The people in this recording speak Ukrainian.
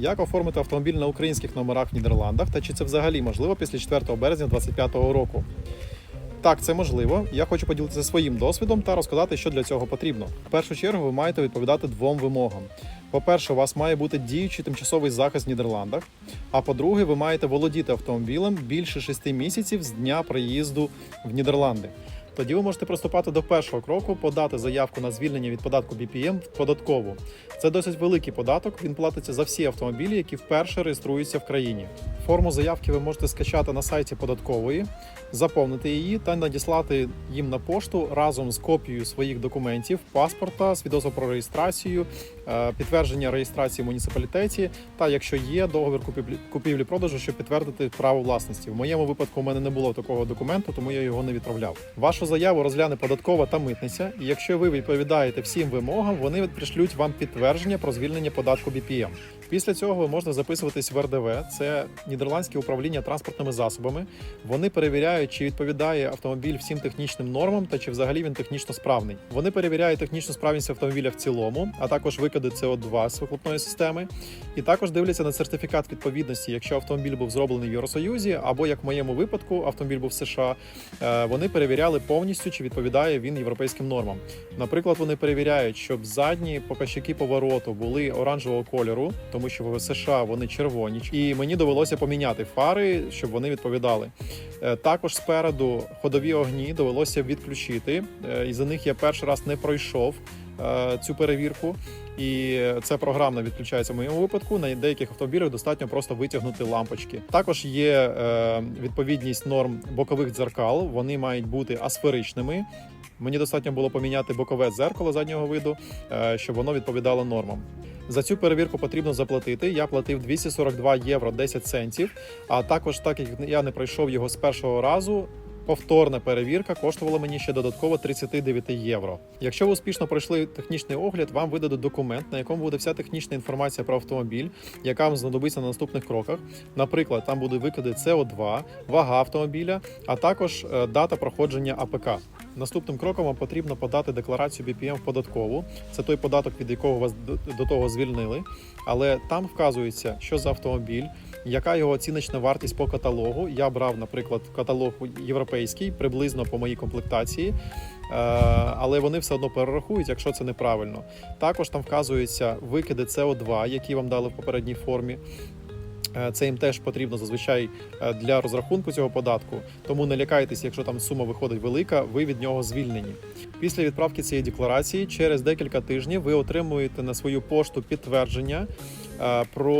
Як оформити автомобіль на українських номерах в Нідерландах та чи це взагалі можливо після 4 березня 2025 року? Так, це можливо. Я хочу поділитися своїм досвідом та розказати, що для цього потрібно. В першу чергу ви маєте відповідати двом вимогам. По-перше, у вас має бути діючий тимчасовий захист в Нідерландах. А по-друге, ви маєте володіти автомобілем більше 6 місяців з дня приїзду в Нідерланди. Тоді ви можете приступати до першого кроку, подати заявку на звільнення від податку BPM в податкову. Це досить великий податок. Він платиться за всі автомобілі, які вперше реєструються в країні. Форму заявки ви можете скачати на сайті податкової, заповнити її та надіслати їм на пошту разом з копією своїх документів, паспорта, свідоцтва про реєстрацію, е, підтвердження реєстрації в муніципалітеті та якщо є договір купівлі- купівлі-продажу, щоб підтвердити право власності. В моєму випадку у мене не було такого документу, тому я його не відправляв. Вашу заяву розгляне податкова та митниця. І якщо ви відповідаєте всім вимогам, вони пришлють вам підтвердження про звільнення податку BPM. Після цього можете записуватись в РДВ. Це нідерландське управління транспортними засобами. Вони перевіряють, чи відповідає автомобіль всім технічним нормам та чи взагалі він технічно справний. Вони перевіряють технічну справність автомобіля в цілому, а також викиди СО2 з вихлопної системи. І також дивляться на сертифікат відповідності, якщо автомобіль був зроблений в Євросоюзі, або як в моєму випадку, автомобіль був в США. е, Вони перевіряли повністю, чи відповідає він європейським нормам. Наприклад, вони перевіряють, щоб задні показчики повороту були оранжевого кольору, тому що в США вони червоні. І мені довелося поміняти фари, щоб вони відповідали. Е, Також спереду ходові огні довелося відключити, е, і за них я перший раз не пройшов е, цю перевірку. І це програмно відключається в моєму випадку. На деяких автомобілях достатньо просто витягнути лампочки. Також є е, відповідність норм бокових дзеркал. Вони мають бути асферичними. Мені достатньо було поміняти бокове дзеркало заднього виду, е, щоб воно відповідало нормам. За цю перевірку потрібно заплатити. Я платив 242 євро 10 центів. А також, так як я не пройшов його з першого разу. Повторна перевірка коштувала мені ще додатково 39 євро. Якщо ви успішно пройшли технічний огляд, вам видадуть документ, на якому буде вся технічна інформація про автомобіль, яка вам знадобиться на наступних кроках. Наприклад, там буде викиди СО2, вага автомобіля, а також е, дата проходження АПК. Наступним кроком вам потрібно подати декларацію BPM в податкову. Це той податок, від якого вас до, того звільнили. Але там вказується, що за автомобіль, яка його оціночна вартість по каталогу. Я брав, наприклад, каталог європейський, приблизно по моїй комплектації. Е, Але вони все одно перерахують, якщо це неправильно. Також там вказуються викиди СО2, які вам дали в попередній формі. Е, Це їм теж потрібно зазвичай е, для розрахунку цього податку. Тому не лякайтеся, якщо там сума виходить велика, ви від нього звільнені. Після відправки цієї декларації через декілька тижнів ви отримуєте на свою пошту підтвердження е, про